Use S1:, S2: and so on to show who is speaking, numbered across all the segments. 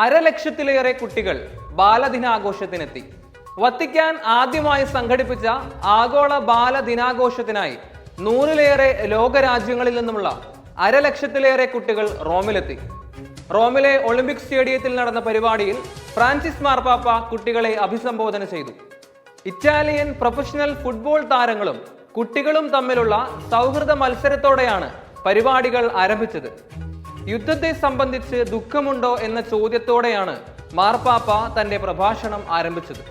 S1: അരലക്ഷത്തിലേറെ കുട്ടികൾ ബാലദിനാഘോഷത്തിനെത്തി. വത്തിക്കാൻ ആദ്യമായി സംഘടിപ്പിച്ച ആഗോള ബാലദിനാഘോഷത്തിനായി നൂറിലേറെ ലോകരാജ്യങ്ങളിൽ നിന്നുമുള്ള അരലക്ഷത്തിലേറെ കുട്ടികൾ റോമിലെത്തി. റോമിലെ ഒളിമ്പിക് സ്റ്റേഡിയത്തിൽ നടന്ന പരിപാടിയിൽ ഫ്രാൻസിസ് മാർപ്പാപ്പ കുട്ടികളെ അഭിസംബോധന ചെയ്തു. ഇറ്റാലിയൻ പ്രൊഫഷണൽ ഫുട്ബോൾ താരങ്ങളും കുട്ടികളും തമ്മിലുള്ള സൗഹൃദ മത്സരത്തോടെയാണ് പരിപാടികൾ ആരംഭിച്ചത്. യുദ്ധത്തെ സംബന്ധിച്ച് ദുഃഖമുണ്ടോ എന്ന ചോദ്യത്തോടെയാണ് മാർപ്പാപ്പ തന്റെ പ്രഭാഷണം ആരംഭിച്ചത്.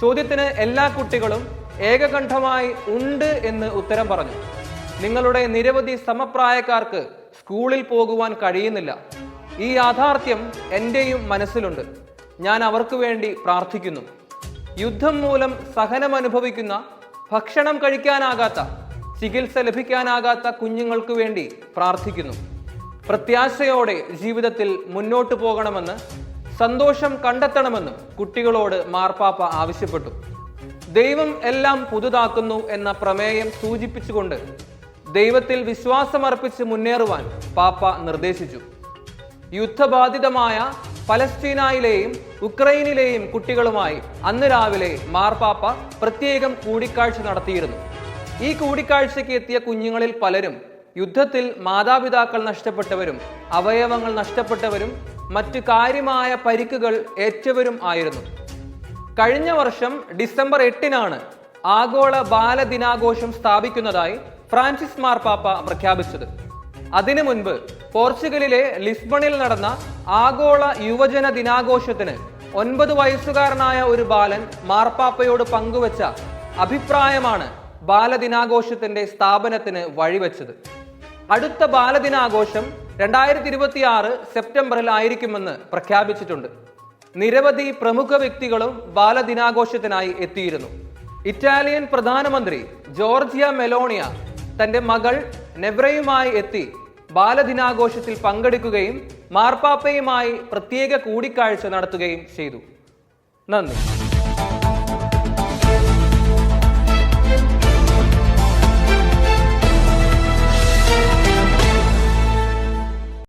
S1: ചോദ്യത്തിന് എല്ലാ കുട്ടികളും ഏകകണ്ഠമായി ഉണ്ട് എന്ന് ഉത്തരം പറഞ്ഞു. നിങ്ങളുടെ നിരവധി സമപ്രായക്കാർക്ക് സ്കൂളിൽ പോകുവാൻ കഴിയുന്നില്ല. ഈ യാഥാർത്ഥ്യം എന്റെയും മനസ്സിലുണ്ട്. ഞാൻ അവർക്ക് വേണ്ടി പ്രാർത്ഥിക്കുന്നു. യുദ്ധം മൂലം സഹനം അനുഭവിക്കുന്ന ഭക്ഷണം കഴിക്കാനാകാത്ത ചികിത്സ ലഭിക്കാനാകാത്ത കുഞ്ഞുങ്ങൾക്ക് വേണ്ടി പ്രാർത്ഥിക്കുന്നു. പ്രത്യാശയോടെ ജീവിതത്തിൽ മുന്നോട്ട് പോകണമെന്ന് സന്തോഷം കണ്ടെത്തണമെന്നും കുട്ടികളോട് മാർപ്പാപ്പ ആവശ്യപ്പെട്ടു. ദൈവം എല്ലാം പുതുതാക്കുന്നു എന്ന പ്രമേയം സൂചിപ്പിച്ചുകൊണ്ട് ദൈവത്തിൽ വിശ്വാസമർപ്പിച്ച് മുന്നേറുവാൻ പാപ്പ നിർദ്ദേശിച്ചു. യുദ്ധബാധിതമായ പലസ്തീനയിലെയും ഉക്രൈനിലെയും കുട്ടികളുമായി അന്ന് രാവിലെ മാർപ്പാപ്പ പ്രത്യേകം കൂടിക്കാഴ്ച നടത്തിയിരുന്നു. ഈ കൂടിക്കാഴ്ചയ്ക്ക് എത്തിയ കുഞ്ഞുങ്ങളിൽ പലരും യുദ്ധത്തിൽ മാതാപിതാക്കൾ നഷ്ടപ്പെട്ടവരും അവയവങ്ങൾ നഷ്ടപ്പെട്ടവരും മറ്റു കാര്യമായ പരിക്കുകൾ ഏറ്റവരും ആയിരുന്നു. കഴിഞ്ഞ വർഷം ഡിസംബർ എട്ടിനാണ് ആഗോള ബാലദിനാഘോഷം സ്ഥാപിക്കുന്നതായി ഫ്രാൻസിസ് മാർപ്പാപ്പ പ്രഖ്യാപിച്ചത്. അതിനു മുൻപ് പോർച്ചുഗലിലെ ലിസ്ബണിൽ നടന്ന ആഗോള യുവജന ദിനാഘോഷത്തിന് ഒൻപത് വയസ്സുകാരനായ ഒരു ബാലൻ മാർപ്പാപ്പയോട് പങ്കുവച്ച അഭിപ്രായമാണ് ബാലദിനാഘോഷത്തിന്റെ സ്ഥാപനത്തിന് വഴിവെച്ചത്. അടുത്ത ബാലദിനാഘോഷം രണ്ടായിരത്തി ഇരുപത്തി ആറ് സെപ്റ്റംബറിൽ ആയിരിക്കുമെന്ന് പ്രഖ്യാപിച്ചിട്ടുണ്ട്. നിരവധി പ്രമുഖ വ്യക്തികളും ബാലദിനാഘോഷത്തിനായി എത്തിയിരുന്നു. ഇറ്റാലിയൻ പ്രധാനമന്ത്രി ജോർജിയ മെലോണിയ തന്റെ മകൾ നെബ്രയുമായി എത്തി ബാലദിനാഘോഷത്തിൽ പങ്കെടുക്കുകയും മാർപ്പാപ്പയുമായി പ്രത്യേക കൂടിക്കാഴ്ച നടത്തുകയും ചെയ്തു. നന്ദി.